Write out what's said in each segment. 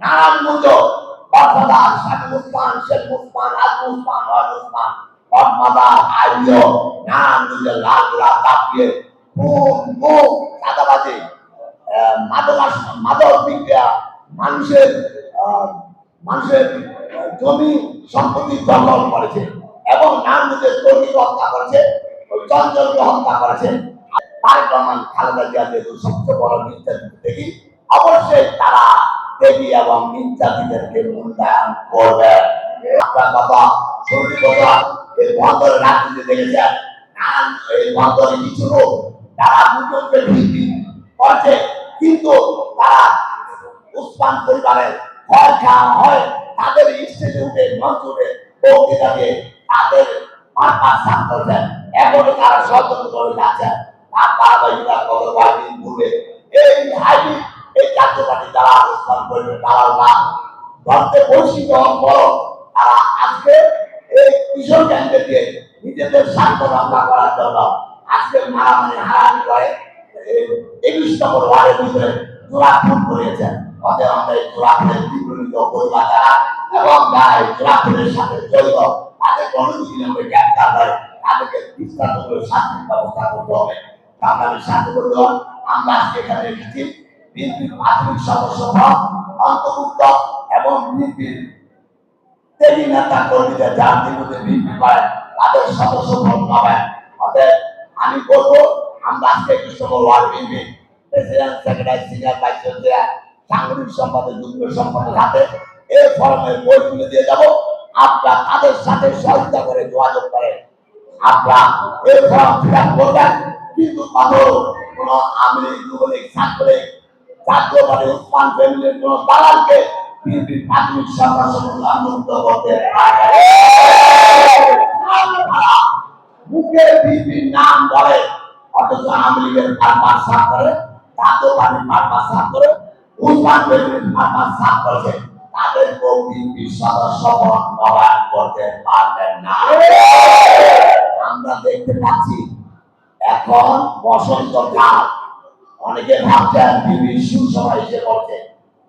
নারায়ণগঞ্জ বর্ষাদার শাকিব উসমান শেখ উসমান আজম উসমান ওয়াজ উসমান পদ্মাদার আইও নারায়ণগঞ্জের লাল গোলাপ দাপিয়ে খুব খুব চাঁদাবাজি আহ, মাদক বিক্রিয়া মানুষের মানুষের জমি সম্পত্তি দখল করেছে এবং নারায়ণগঞ্জের তর্কিকে হত্যা করেছে চঞ্চলকে হত্যা করেছে। তারেক রহমান খালেদা জিয়া যেহেতু সবচেয়ে বড় নির্যাতিত দেখি অবশ্যই তারা দেবী এবং নির্যাতিতদেরকে মূল্যায়ন করবে আপনার কথা সত্যি কথা, এই বন্দরে কিছু লোক, তারা ভিত্তি করছে, কিন্তু তারা পরিবারের হয় খাওয়া হয়, তাদের মঞ্চ উঠে বক্তৃতা দিয়ে তাদের পারপাস সাফ তারা করে তার কয়েকদিন এই হাইব্রিড, এই পরিবার দালালরা ধরতে বড় তারা আজকে এই কিশোর নিজেদের স্বার্থ রক্ষা করার জন্য আজকে মারামারি হারাহারি করে একুশ নম্বর ওয়ার্ডের ভিতরে জোড়া খুন করিয়েছেন অতএব আমরা বিপরীত পরিবার যারা এবং যারা এই জোড়া খুনের সাথে জড়িত, তাদের গণবিধি গ্রেপ্তার করে। তাদেরকে শাস্তির ব্যবস্থা করতে হবে। আমরা আমি শান্তি করতে এখানে এসেছি। বিএনপির প্রাথমিক সদস্য অন্তর্ভুক্ত এবং বিএনপির তেলি নেতা কর্মীদের যার বিএনপি করেন তাদের সদস্য পদ পাবেন আমি বলব, আমরা আজকে Krishnapur ward BNP president secretary senior vice হাতে এই দিয়ে যাব। আপনারা তাদের সাথে সহযোগিতা করে যোগাযোগ করে আপনারা এই ফর্ম ফিল আপ করবেন। কিন্তু কখনো কোনো আমলি যুবলীগ জাতীয়বাদী উসমান নাম বলে অথচ আওয়ামী লীগের করে জাতীয়বাদীর পারপাস সাফ করে, উসমান ফ্যামিলির পারপাস সাফ করেছে তাদের বিএনপির সদস্য নবায়ন আমরা দেখতে পাচ্ছি, এখন বসন্তকাল অনেকে ভাবছেন বিবি সুসভা এসে করছে,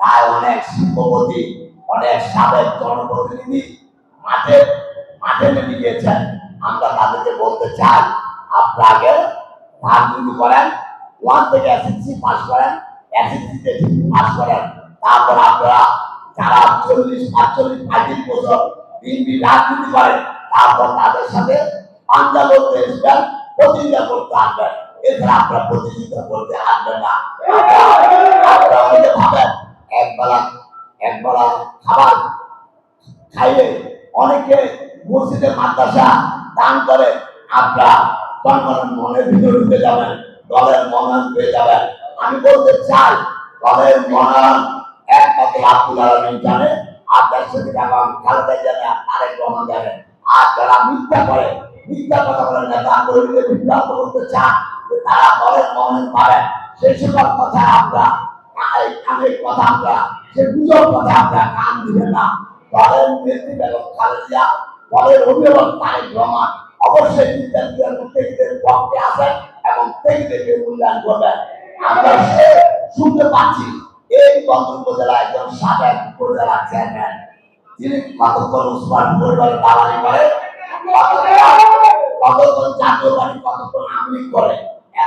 তাই অনেক শিল্পপতি, অনেক সাবেক জনপ্রতিনিধি মাঠে মাঠে নেমে গিয়েছেন আমরা তাদেরকে বলতে চাই, আপনাকে রাজনীতি করেন, ওয়ান থেকে এসএসসি পাস করেন, এসএসসিতে পাস করেন। তারপর আপনারা যারা চল্লিশ, পাঁচচল্লিশ, পঁয়ত্রিশ বছর বিএনপি রাজনীতি করেন, তারপর তাদের সাথে আসবেন প্রতিযোগিতা করতে আসবেন। এছাড়া আপনারা প্রতিযোগিতা করতে আসবেন না। একবেলা একবেলা খাবার খাইয়ে অনেকে মসজিদে মাদ্রাসা দান করে, আপনারা মনের ভিতরে ঢুকে যাবেন, দলের মনোনয়ন পেয়ে যাবেন। আমি বলতে চাই, দলের মনোনয়ন একমাত্র আব্দুল আলমিন জানে আপনার সাথে এবং খালেদা জানে আর তারেক রহমান জানে। আর যারা মিথ্যা করে, মিথ্যা কথা বলে নেতা কর্মীকে বিভ্রান্ত করতে চান তারা মনোনয়ন পাবেন সেই সকল কথা আমরা এই কানের কথা আমরা সে গুজব কথা আমরা কান দিবেন না দলের নেত্রী বেগম খালেদা দলের অভিভাবক তারেক রহমান অবশ্যই বিদ্যার্থীদের মুক্তিদের পক্ষে আসেন এবং তেগিদেরকে মূল্যায়ন করবেন আমরা সে শুনতে পাচ্ছি এই বন্দর উপজেলা একজন সাবেক উপজেলা চেয়ারম্যান তিনি কতক্ষণ উসমান পরিবারের দালালি করে, কতক্ষণ- জাতীয় বাড়ি কতক্ষণ আমলি করে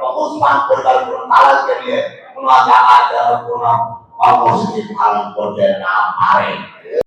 এবং ওসমান পরিবারের কোনো দালালকে নিয়ে কোনো জায়গায় যারা কোনো কর্মসূচি পালন করতে না পারে।